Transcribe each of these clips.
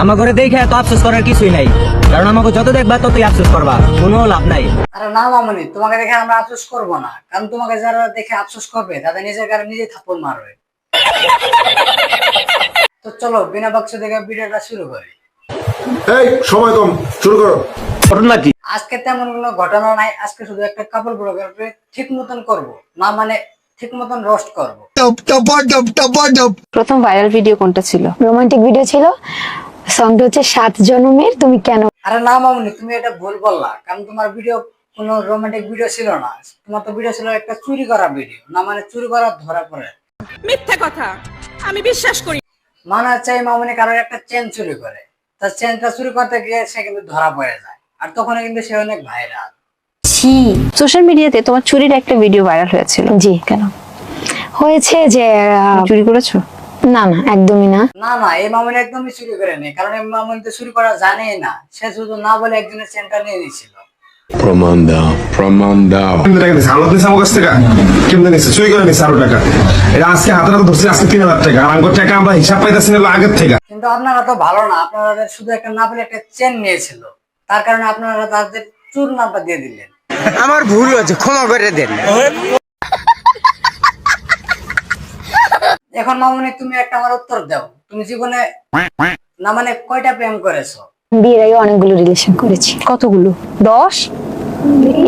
আমার ঘরে দেখে এত আফসোস করার কিছুই নাই। কারণ আমাকে যত দেখবা ততই আফসোস করবা। কোনো লাভ নাই। আরে না মামনি তোমাকে দেখে আমরা আফসোস করব না। কারণ তোমাকে যারা দেখে আফসোস করবে তাদের নিজের গায়ে নিজেই থাপ্পড় মারবে। তো চলো বিনা বাক্স দেখে ভিডিওটা শুরু করি। এই সময় কম। শুরু করো। ঘটনা কি? আজকে তেমন কোনো ঘটনা নাই। আজকে শুধু একটা কাপড় ব্লগারকে ঠিক মতন করব। না মানে ঠিক মতন রোস্ট করব। প্রথম ভাইরাল ভিডিও কোনটা ছিল? রোমান্টিক ভিডিও ছিল? সংটা হচ্ছে সাত জন্মের তুমি কেন? আরে না মামনি তুমি এটা ভুল বললা কারণ তোমার ভিডিও কোনো রোমান্টিক ভিডিও ছিল না। তোমার তো ভিডিও ছিল একটা চুরি করা ভিডিও না মানে চুরি করা ধরা পড়ে। মিথ্যে কথা আমি বিশ্বাস করি। মানা চাই মামনি কারোর একটা চেন চুরি করে। তার চেনটা চুরি করতে গিয়ে সে কিন্তু ধরা পড়ে যায় আর তখন কিন্তু সে অনেক ভাইরাল ছি। সোশ্যাল মিডিয়াতে তোমার চুরির একটা ভিডিও ভাইরাল হয়েছিল। জি। কেন? হয়েছে যে আহ, চুরি করেছ? না না একদমই না। না না এই মামনি একদমই চুরি করে নেই কারণ এই মামনি তো চুরি করা জানেই না। সে শুধু না বলে একজনের চেনটা নিয়ে নিয়েছিল। প্রমাণ দাও প্রমাণ দাও। টাকা নিছে আলো দিছে আমার কাছ থেকে? কেমনে নিছে? চুরি করে নিছে আরও টাকা। এটা আজকে হাতে হাতে ধরছি আজকে তিন হাজার টাকা। আর আমার টাকা আমরা হিসাব পাইতেছি না আগের থেকে। কিন্তু আপনারা তো ভালো না আপনারা শুধু একটা না বলে একটা চেন নিয়েছিল তার কারণে আপনারা তাদের চুর নামটা দিয়ে দিলেন। আমার ভুল হয়েছে ক্ষমা করে দেন। এখন মামনি তুমি একটা আমার উত্তর দাও। তুমি জীবনে না মানে কয়টা প্রেম করেছ? বিয়ের আগে অনেকগুলো রিলেশন করেছি। কতগুলো? দশ?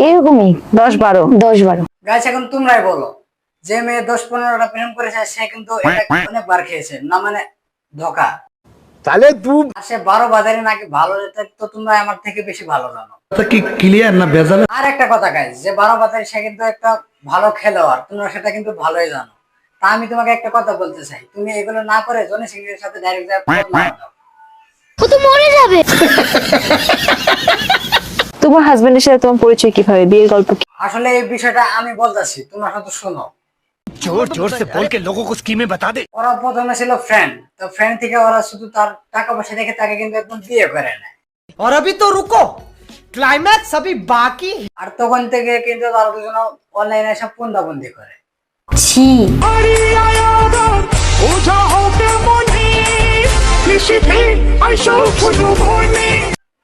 এরকমই। দশ বারো। দশ বারো। গাছ এখন তোমরাই বলো যে মেয়ে দশ পনেরোটা প্রেম করেছে সে কিন্তু এটা অনেকবার খেয়েছে না মানে ধোকা। তাহলে তুই আর সে বারো বাজারে নাকি ভালো এটা তো তোমরা আমার থেকে বেশি ভালো জানো। কি ক্লিয়ার না ভেজাল আর একটা কথা গাইজ যে বারো বাজারে সে কিন্তু একটা ভালো খেলোয়াড় তোমরা সেটা কিন্তু ভালোই জানো। তা আমি তোমাকে একটা কথা বলতে চাই তুমি এগুলো না করে জনি সিং এর সাথে ডাইরেক্ট তোমার হাজবেন্ডের সাথে তোমার পরিচয় কিভাবে বিয়ের গল্প কি? আসলে এই বিষয়টা আমি বলতেছি তোমরা শুধু শোনো জোর জোর সে বল কে লোগোं को स्कीमें बता दे ওরা প্রথমে ছিল ফ্রেন্ড তো ফ্রেন্ড থেকে ওরা শুধু তার টাকা পয়সা দেখে তাকে কিন্তু একদম বিয়ে করে নেয় और अभी तो रुको क्लाइमैक्स अभी बाकी है আর তখন থেকে কিন্তু তারা দুজন অনলাইনে সব বন্দি করে ছি।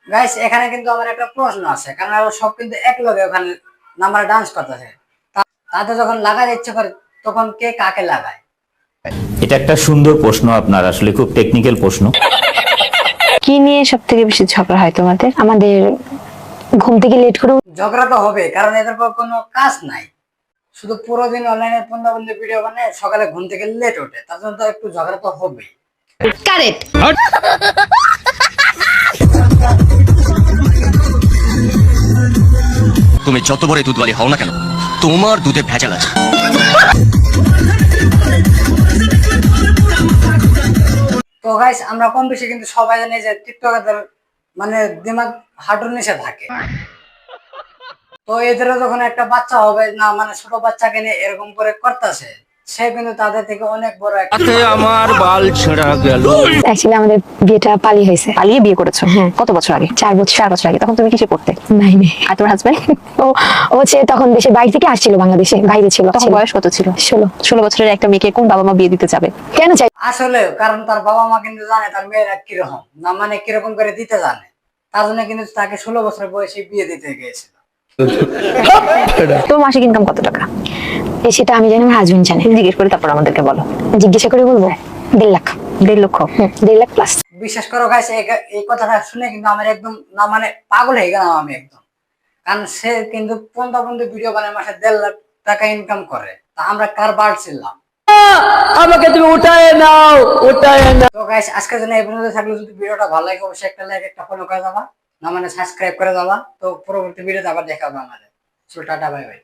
গাইস এখানে কিন্তু আমার একটা প্রশ্ন আছে কারণ সব কিন্তু এক লগে ওখানে নাম্বার ডান্স করতেছে। তাতে যখন লাগার ইচ্ছে করে তখন কে কাকে লাগায়? এটা একটা সুন্দর প্রশ্ন আপনার আসলে খুব টেকনিক্যাল প্রশ্ন। কি নিয়ে সব থেকে বেশি ঝগড়া হয় তোমাদের? আমাদের ঘুম থেকে লেট করে ঝগড়া তো হবে কারণ এদের পর কোনো কাজ নাই। শুধু পুরো দিন অনলাইনে বন্ধু ভিডিও বানায় সকালে ঘুম থেকে লেট ওঠে। তার জন্য তো একটু ঝগড়া তো হবেই। তুমি যত বড় দুধওয়ালি হও না কেন তোমার দুধে ভেজাল আছে। তো গাইস আমরা কম বেশি কিন্তু সবাই জানি যে টিকটকারদের মানে দিমাগ হাঁটুর নিচে থাকে। তো এদেরও যখন একটা বাচ্চা হবে না মানে ছোট বাচ্চাকে নিয়ে এরকম করে করতেছে সে কিন্তু তাদের থেকে অনেক বড় আমার বাল ছেঁড়া গেল। অ্যাকচুয়ালি আমাদের বিয়েটা পালি হয়েছে। পালিয়ে বিয়ে করেছ। কত বছর আগে? চার বছর। চার বছর আগে। তখন তুমি কিসে পড়তে? নাই নাই আর তোমার হাজবেন্ড ও ও হচ্ছে তখন দেশে বাইরে থেকে আসছিল বাংলাদেশে বাইরে ছিল। তখন বয়স কত ছিল? ষোলো। ষোলো বছরের একটা মেয়েকে কোন বাবা মা বিয়ে দিতে যাবে? কেন চাই? আসলে কারণ তার বাবা মা কিন্তু জানে তার মেয়েরা কীরকম না মানে কীরকম করে দিতে জানে। তার জন্য কিন্তু তাকে ষোলো বছর বয়সে বিয়ে দিতে গিয়েছিল। তোমার মাসিক ইনকাম কত টাকা? সেটা আমি জানি আমার হাজবেন্ড জানে। জিজ্ঞেস করে তারপর আমাদেরকে বলো। জিজ্ঞাসা করে বলব? দেড় লাখ। দেড় লক্ষ? দেড় লাখ প্লাস বিশ্বাস করো এই কথাটা শুনে কিন্তু আমার একদম না মানে পাগল হয়ে গেলাম আমি একদম। কারণ সে কিন্তু পন্থা পন্থী ভিডিও বানায় মাসে দেড় লাখ টাকা ইনকাম করে। তা আমরা কার বাড়ছিলাম আমাকে তুমি উঠায় নাও উঠায় নাও। তো গাইস আজকের জন্য এই পর্যন্ত। থাকলে যদি ভিডিওটা ভালো লাগে অবশ্যই একটা লাইক একটা ফলো করে যাবা। না মানে সাবস্ক্রাইব করে দেওয়া, তো পরবর্তী ভিডিওতে আবার দেখা হবে আমাদের। চলো টাটা বাই বাই